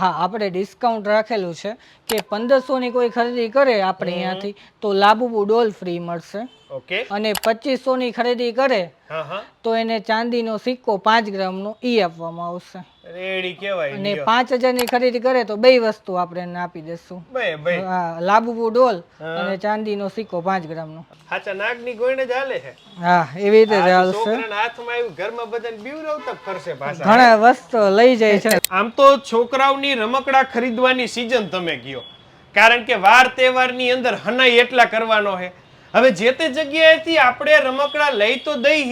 હા આપણે ડિસ્કાઉન્ટ રાખેલું છે કે પંદરસોની કોઈ ખરીદી કરે આપણે અહીંયાથી તો લાબુબુ ડોલ ફ્રી મળશે. ઓકે. અને પચીસોની ખરીદી કરે તો એને ચાંદીનો સિક્કો પાંચ ગ્રામનો ઈ આપવામાં આવશે. રેડી કહેવાય અને પાંચ હજારની ખરીદી કરે તો બે વસ્તુ આપણે એને આપી દેશું. લાબુબુ ડોલ. અને ચાંદીનો સિક્કો પાંચ ગ્રામનો. હાચા નાગની ગોઈને જ હાલે છે. હા એવી રીતે છોકરાના હાથમાં આવ્યું ઘરમાં બધાને બીવરાવતા ફરશે પાછા. ઘણા વસ્તુ લઈ જાય છે. આમ તો છોકરાઓની રમકડા ખરીદવાની સિઝન તમે કયો કારણ કે વાર તહેવારની અંદર હનાઈ એટલા કરવાનો છે. હવે જે તે જગ્યાએથી આપણે રમકડા લઈ તો દઈ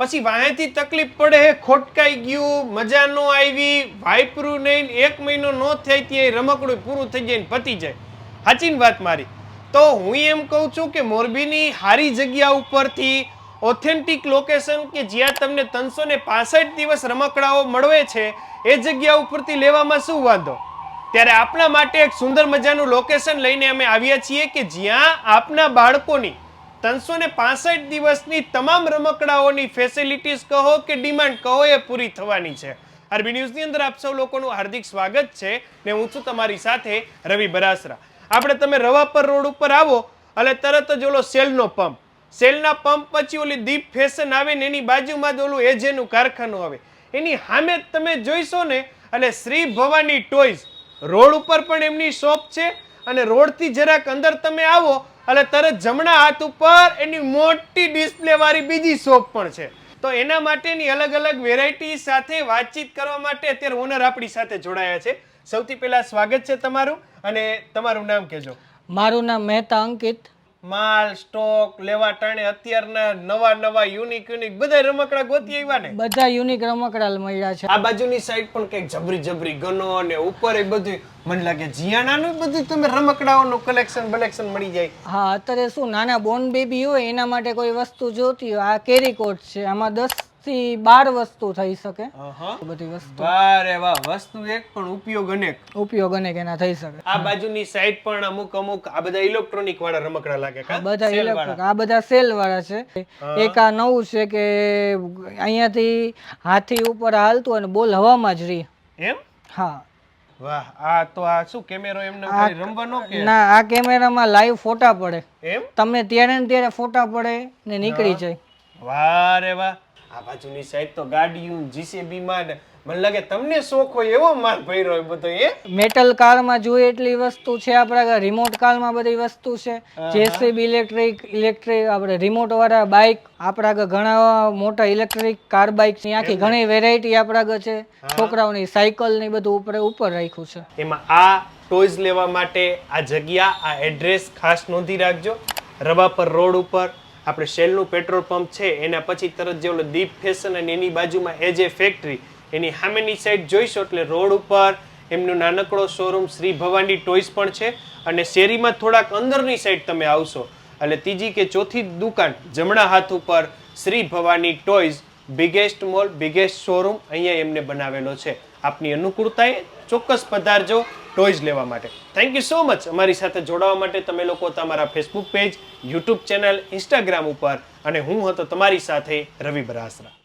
પછી વાહેથી તકલીફ પડે, ખોટકાઈ ગયું, મજા નો આવી વાઇપરું નહીં, એક મહિનો નો થાય ત્યાં રમકડું પૂરું થઈ જાય પતી જાય. સાચી વાત મારી. તો હું એમ કહું છું કે મોરબીની હારી જગ્યા ઉપરથી ઓથેન્ટિક લોકેશન કે જ્યાં તમને ત્રણસો ને પાસઠ દિવસ રમકડાઓ મળવે છે, એ જગ્યા ઉપરથી લેવામાં શું વાંધો? ત્યારે આપણા માટે એક સુંદર મજાનું લોકેશન લઈને અમે આવ્યા છીએ કે જ્યાં આપના બાળકોની ત્રણસો ને પાસઠ દિવસની તમામ રમકડાઓની ફેસિલિટીઝ કહો કે ડિમાન્ડ કહો એ પૂરી થવાની છે. આરબી ન્યૂઝની અંદર આપ સૌ લોકોનું હાર્દિક સ્વાગત છે ને હું છું તમારી સાથે રવિ બરાસરા. આપણે તમે રવાપર રોડ ઉપર આવો એટલે તરત જ ઓલો સેલનો પંપ. સેલના પંપ પછી ઓલી દીપ ફેશન આવે ને એની બાજુમાં જ ઓલું એજેનું કારખાનું આવે. એની સામે તમે જોઈશો ને એટલે શ્રી ભવાની ટોયઝ રોડ ઉપર પણ એમની શોપ છે, અને રોડથી જરાક અંદર તમે આવો એટલે તરત જમણા હાથ ઉપર એની મોટી ડિસ્પ્લે વાળી બીજી શોપ પણ છે. તો એના માટેની અલગ અલગ વેરાયટી સાથે વાતચીત કરવા માટે અત્યારે ઓનર આપણી સાથે જોડાયા છે. સૌથી પહેલા સ્વાગત છે તમારું અને તમારું નામ કહેજો. મારું નામ મહેતા અંકિત. માલ સ્ટોક લેવા ટાણે અત્યારના નવા નવા યુનિક યુનિક બધા રમકડા ગોતી આવ્યા ને? બધા યુનિક રમકડા મળ્યા છે. આ બાજુની સાઈડ પણ કંઈક જબરી જબરી ગનો અને ઉપર એ બધું મને લાગે જીયાણાનું બધું તમે રમકડાઓનું કલેક્શન બલેક્શન મળી જાય. હા અત્યારે શું નાના બોર્ન બેબી હોય એના માટે કોઈ વસ્તુ જોતી હોય? આ કેરી કોટ છે આમાં દસ થી બાર વસ્તુ થઈ શકે. બધી વસ્તુ. વારે વાહ વસ્તુ એક પણ ઉપયોગ અનેક. ઉપયોગ અનેક એના થઈ શકે. આ બાજુની સાઈડ પણ અમુક અમુક આ બધા ઇલેક્ટ્રોનિક વાળા રમકડા લાગે કા? બધા ઇલેક્ટ્રોનિક આ બધા સેલ વાળા છે. એક આ નવું છે કે અહીંયાથી હાથી ઉપર હાલતું અને બોલ હવામાં જ રહી. એમ? હા. વાહ આ તો આ શું કેમેરો એમને રમવાનો કે? ના આ કેમેરામાં લાઈવ ફોટા પડે. એમ? તમને ત્યારે ને ત્યારે ફોટા પડે ને નીકળી જાય. વાહ રે વાહ. આ બાજુની સાઈડ તો ગાડીયું જીસીબી માં મને લાગે તમને શોખ હોય એવો માલ ભર્યો હોય બધો એ મેટલ કારમાં જોઈએ એટલી વસ્તુ છે આપણા રિમોટ કારમાં બધી વસ્તુ છે. જેસીબી ઇલેક્ટ્રિક ઇલેક્ટ્રિક આપણે રિમોટ વાળા બાઇક આપણા ઘણા મોટા ઇલેક્ટ્રિક કાર બાઇકની આખી ઘણી વેરાયટી આપણા છે. છોકરાઓની સાયકલ ને બધું ઉપર ઉપર રાખ્યું છે. એમાં આ ટોયઝ લેવા માટે આ જગ્યા આ એડ્રેસ ખાસ નોંધી રાખજો. રવાપર રોડ ઉપર આપણે શેલનું પેટ્રોલ પંપ છે, એના પછી તરત જે ઓલો દીપ ફેશન અને એની બાજુમાં એ એ ફેક્ટરી એની સામેની સાઈડ જોઈશો એટલે રોડ ઉપર એમનું નાનકડો શોરૂમ શ્રી ભવાની ટોયઝ પણ છે અને શેરીમાં થોડાક અંદરની સાઈડ તમે આવશો. એટલે ત્રીજી કે ચોથી દુકાન જમણા હાથ ઉપર Shri Bhavani toys biggest mall biggest showroom અહીંયા એમને બનાવેલો છે. આપની અનુકૂળતાએ ચોક્કસ પધારજો ટોયઝ લેવા માટે. થેન્ક યુ સો મચ અમારી સાથે જોડાવા માટે તમે લોકો તમારા Facebook page YouTube channel Instagram ઉપર અને હું હતો તમારી સાથે રવિ બરાસરા.